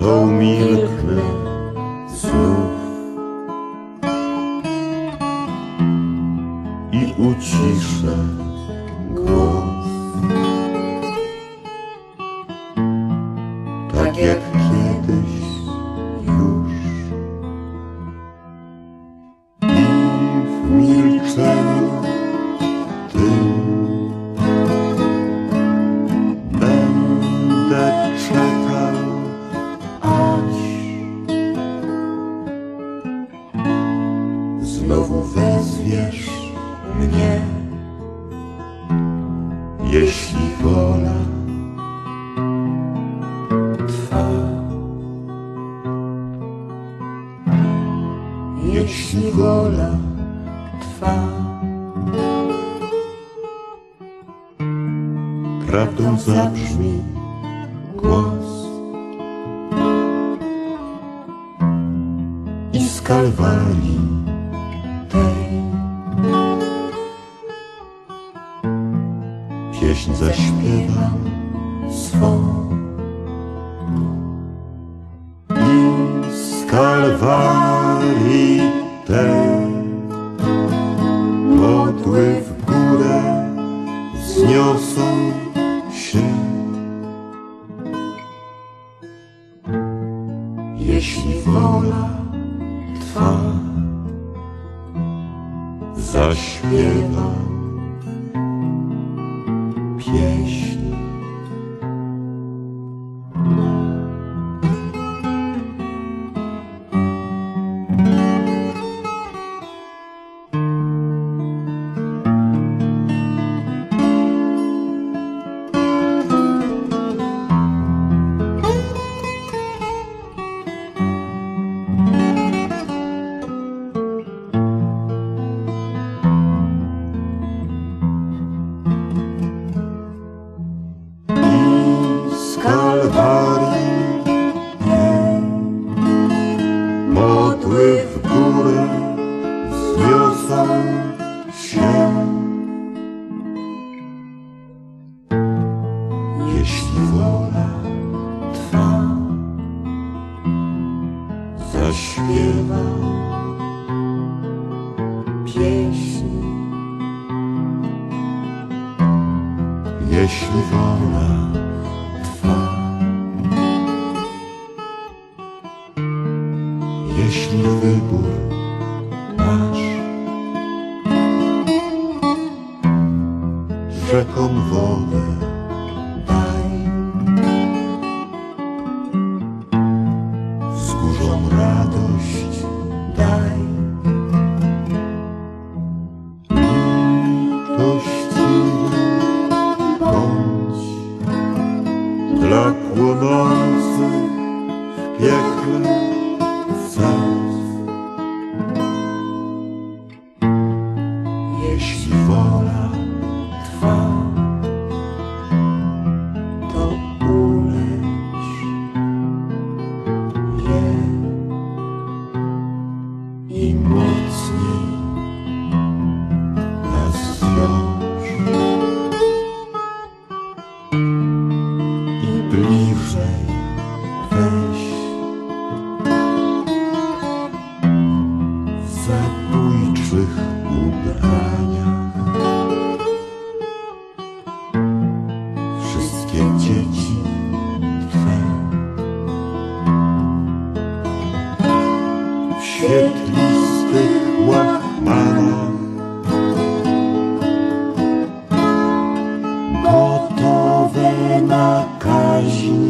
To umilknę znów i uciszę głos. Mnie, jeśli wola Twa. Jeśli wola Twa. Prawdą zabrzmi głos i z Kalwarii pieśń zaśpiewam swą. I z Kalwarii tej modły w górę wzniosą się. Jeśli wola Twa zaśpiewa pieśń. Jeśli wola Twa zaśpiewa pieśń. Jeśli wola Twa, jeśli wybór masz, rzeką wodę piekle. Jeśli wola Twa, to uleć je i mocniej świetlistych łachmanach gotowe na kaźń